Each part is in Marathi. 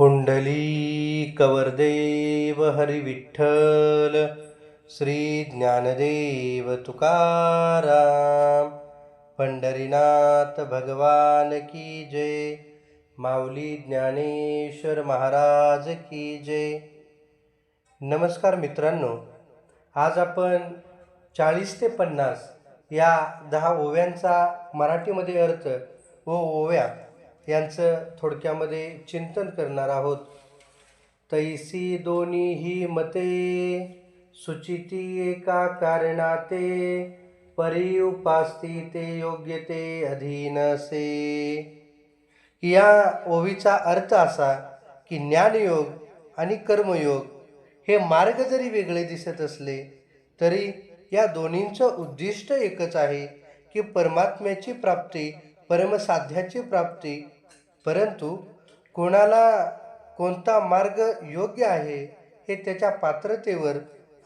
पुंडली कवरदेव हरी श्री ज्ञानदेव तुकाराम पंढरीनाथ भगवान की जय माऊली ज्ञानेश्वर महाराज की जय. नमस्कार मित्रांनो आज आपण चाळीस ते पन्नास या दहा ओव्यांचा मराठीमध्ये अर्थ व ओव्या यांचं थोडक्यामध्ये चिंतन करणार आहोत. तैसी दोन्ही ही मते सुचिती एका कारणाते परी उपासती ते योग्य ते अधीन असे या ओवीचा अर्थ असा की ज्ञानयोग आणि कर्मयोग हे मार्ग जरी वेगळे दिसत असले तरी या दोन्हींचं उद्दिष्ट एकच आहे की परमात्म्याची प्राप्ती परमसाध्याची प्राप्ती परंतु कोणाला कोणता मार्ग योग्य आहे हे त्याच्या पात्रतेवर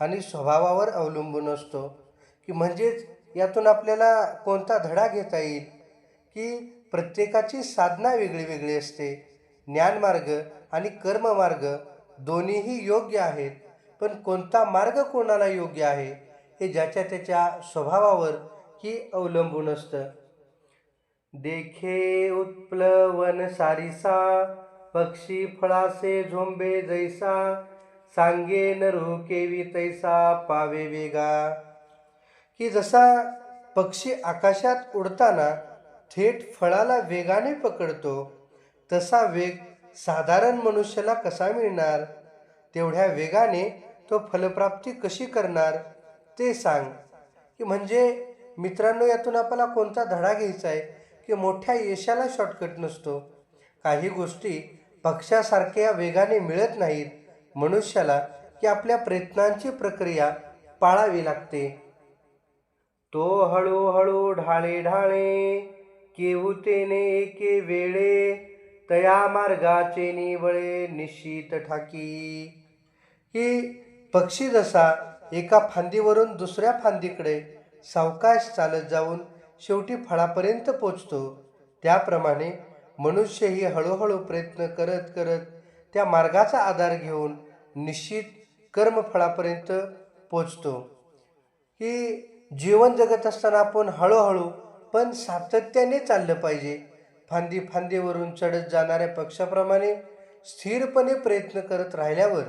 आणि स्वभावावर अवलंबून असतो. की म्हणजेच यातून आपल्याला कोणता धडा घेता येईल? की प्रत्येकाची साधना वेगळी वेगळी असते. ज्ञानमार्ग आणि कर्ममार्ग दोन्हीही योग्य आहेत. पण कोणता मार्ग कोणाला योग्य आहे हे ज्याच्या त्याच्या स्वभावावर ही अवलंबून असतं. देखे उत्प्लवन सारिसा पक्षी फळासे झोंबे जैसा सांगे नरू केवी तैसा पावे वेगा. की जसा पक्षी आकाशात उडताना थेट फळाला वेगाने पकडतो तसा वेग साधारण मनुष्याला कसा मिळणार? तेवढ्या वेगाने तो फलप्राप्ती कशी करणार? ते सांग. की म्हणजे मित्रांनो यातून आपल्याला कोणता धडा घ्यायचा आहे? की मोठ्या यशाला शॉर्टकट नसतो. काही गोष्टी पक्षासारख्या वेगाने मिळत नाहीत. मनुष्याला की आपल्या प्रयत्नांची प्रक्रिया पाळावी लागते. तो हळूहळू ढाळे ढाळे केवुतेने एके वेळे तया मार्गाचे निवळे निश्चित ठाकी. ही पक्षी जसा एका फांदीवरून दुसऱ्या फांदीकडे सावकाश चालत जाऊन शेवटी फळापर्यंत पोचतो. त्याप्रमाणे मनुष्यही हळूहळू प्रयत्न करत करत त्या मार्गाचा आधार घेऊन निश्चित कर्मफळापर्यंत पोचतो. की जीवन जगत असताना आपण हळूहळू पण सातत्याने चाललं पाहिजे. फांदी फांदीवरून चढत जाणाऱ्या पक्षाप्रमाणे स्थिरपणे प्रयत्न करत राहिल्यावर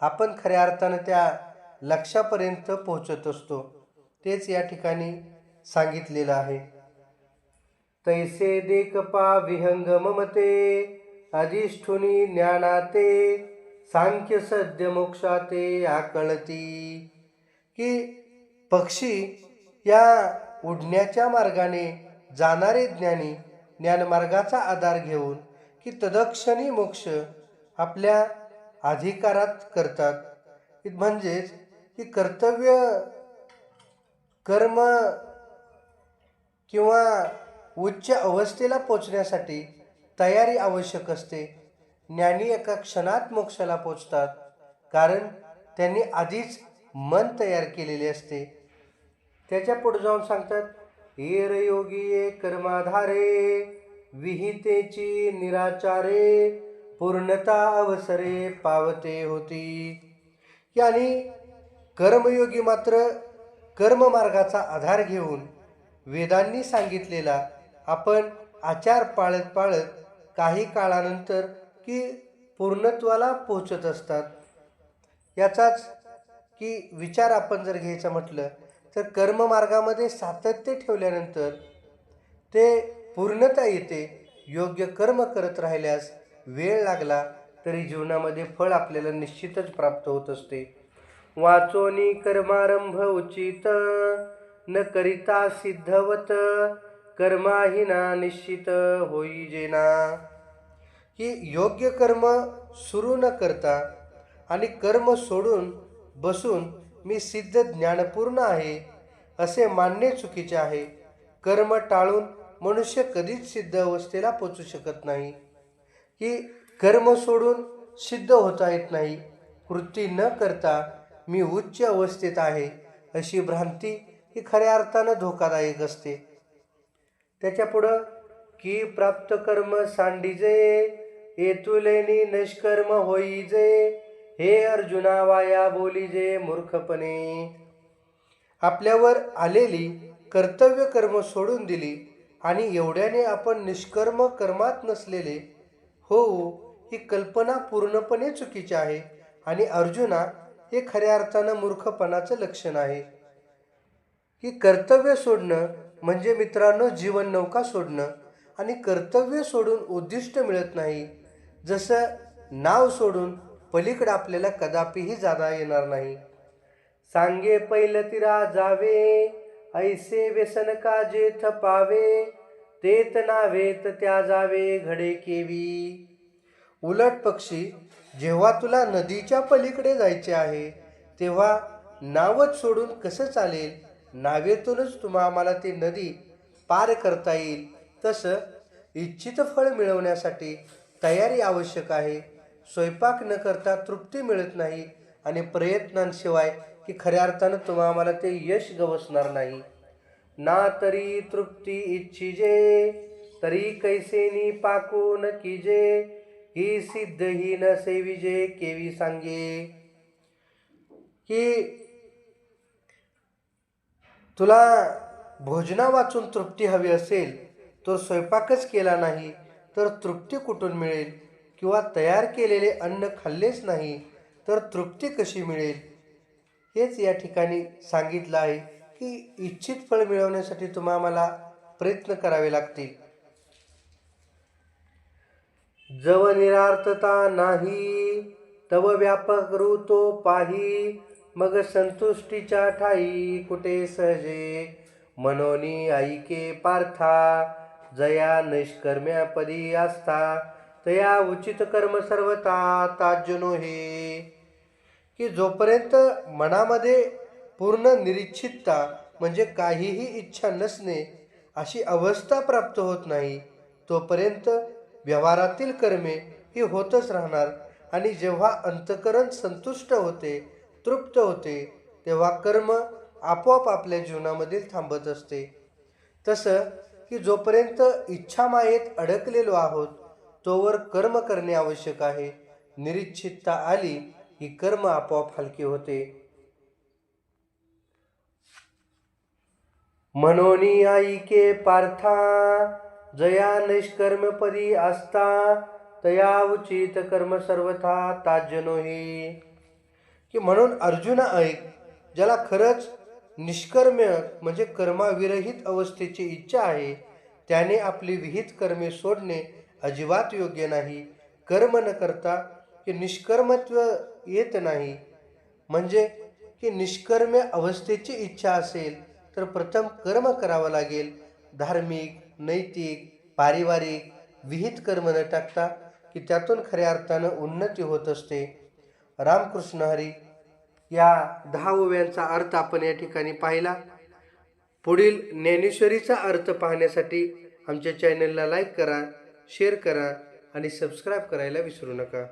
आपण खऱ्या अर्थानं त्या लक्षापर्यंत पोहोचत असतो. तेच या ठिकाणी सांगितलेलं आहे. तैसे देखपा विहंग ममते अधिष्ठुनी ज्ञानाते सांख्य सद्य मोक्षाते आकळती. की पक्षी या उडण्याच्या मार्गाने जाणारे ज्ञानी ज्ञानमार्गाचा आधार घेऊन की तदक्षणी मोक्ष आपल्या अधिकारात करतात. म्हणजेच की कर्तव्य कर्म किंवा उच्च अवस्थेला पोचण्यासाठी तयारी आवश्यक असते. ज्ञानी एका क्षणात मोक्षाला पोचतात कारण त्यांनी आधीच मन तयार केलेले असते. त्याच्या पुढे जाऊन सांगतात एर योगी कर्माधारे विहितेची निराचारे पूर्णता अवसरे पावते होती. आणि कर्मयोगी मात्र कर्ममार्गाचा आधार घेऊन वेदांनी सांगितलेला आपण आचार पाळत पाळत काही काळानंतर की पूर्णत्वाला पोचत असतात. याचाच की विचार आपण जर घ्यायचा म्हटलं तर कर्ममार्गामध्ये सातत्य ठेवल्यानंतर ते पूर्णता येते योग्य कर्म करत राहिल्यास वेळ लागला तरी जीवनामध्ये फळ आपल्याला निश्चितच प्राप्त होत असते. वाचोनी कर्मारंभ उचित. न करिता सिद्धवत कर्माहिना निश्चित होई जेना. की योग्य कर्म सुरू न करता आणि कर्म सोडून बसून मी सिद्ध ज्ञानपूर्ण आहे असे मानणे चुकीचे आहे. कर्म टाळून मनुष्य कधीच सिद्ध अवस्थेला पोचू शकत नाही. की कर्म सोडून सिद्ध होता येत नाही कृती न करता मी उच्च अवस्थेत आहे अशी भ्रांती ही खऱ्या अर्थानं धोकादायक असते. त्याच्या पुढं की प्राप्त कर्म सांडीजे येतुलेनी निष्कर्म होई जे हे अर्जुना वाया बोली जे मूर्खपणे. आपल्यावर आलेली कर्तव्य कर्म सोडून दिली आणि एवढ्याने आपण निष्कर्म कर्मात नसलेले हो ही कल्पना पूर्णपणे चुकीची आहे आणि अर्जुना हे खऱ्या अर्थानं मूर्खपणाचं लक्षण आहे. की कर्तव्य सोडणं म्हणजे मित्रांनो जीवन नौका सोडणं. आणि कर्तव्य सोडून उद्दिष्ट मिळत नाही जसं नाव सोडून पलीकडं आपल्याला कदापिही जाता येणार नाही. सांगे पैल तिरा जावे ऐसे व्यसन का जेथ पावे तेत नावेत त्या जावे घडे केवी. उलट पक्षी जेव्हा तुला नदीच्या पलीकडे जायचे आहे तेव्हा नावच सोडून कसं चालेल? नावेतूनच तुम्हा आम्हाला ती नदी पार करता येईल. तसं इच्छित फळ मिळवण्यासाठी तयारी आवश्यक आहे. स्वयंपाक न करता तृप्ती मिळत नाही आणि प्रयत्नांशिवाय की खऱ्या अर्थानं तुम्हा आम्हाला ते यश गवसणार नाही. ना तरी तृप्ती इच्छिजे तरी कैसेनी पाकू न किजे ही सिद्ध ही न सेविजे केवी सांगे. की तुला भोजना वाचून तृप्ती हवी असेल तर स्वयंपाकच केला नाही तर तृप्ती कुठून मिळेल? किंवा तयार केलेले अन्न खाल्लेच नाही तर तृप्ती कशी मिळेल? हेच या ठिकाणी सांगितलं आहे की इच्छित फळ मिळवण्यासाठी तुम्हाला प्रयत्न करावे लागतील. जव निरार्थता नाही तव व्यापक ऋतो पाही मग संतुष्टीच्या ठाई कुठे सहजे? मनोनी ऐके पार्था जया निष्कर्म्यापदी असता तया उचित कर्म सर्वता ताजनो हे की जोपर्यंत मनामध्ये पूर्ण निरीच्छितता म्हणजे काहीही इच्छा नसणे अशी अवस्था प्राप्त होत नाही तोपर्यंत व्यवहारातील कर्मे ही होतच राहणार आणि जेव्हा अंतकरण संतुष्ट होते तृप्त होते तेव्हा कर्म आपोआप आपल्या जीवनामधील थांबत असते. तसं की जोपर्यंत इच्छामायेत अडकलेलो आहोत तोवर कर्म करणे आवश्यक आहे. निरीच्छितता आली की कर्म आपोआप हलके होते. मनोनी आईके पार्था जया निष्कर्मपदी असता तया उचित कर्म सर्वथा ताजनो हे की म्हणून अर्जुना ऐक ज्याला खरंच निष्कर्म्य म्हणजे कर्माविरहित अवस्थेची इच्छा आहे त्याने आपली विहित कर्मे सोडणे अजिबात योग्य नाही. कर्म न करता की निष्कर्मत्व येत नाही. म्हणजे की निष्कर्म्य अवस्थेची इच्छा असेल तर प्रथम कर्म करावं लागेल. धार्मिक नैतिक पारिवारिक विहित कर्म न टाकता की त्यातून खऱ्या अर्थानं उन्नती होत असते. रामकृष्ण हरी या दहा ओव्यांचा अर्थ आपण या ठिकाणी पाहिला. पुढील ज्ञानेश्वरीचा अर्थ पाहण्यासाठी आमच्या चॅनलला लाईक करा शेअर करा आणि सबस्क्राईब करायला विसरू नका.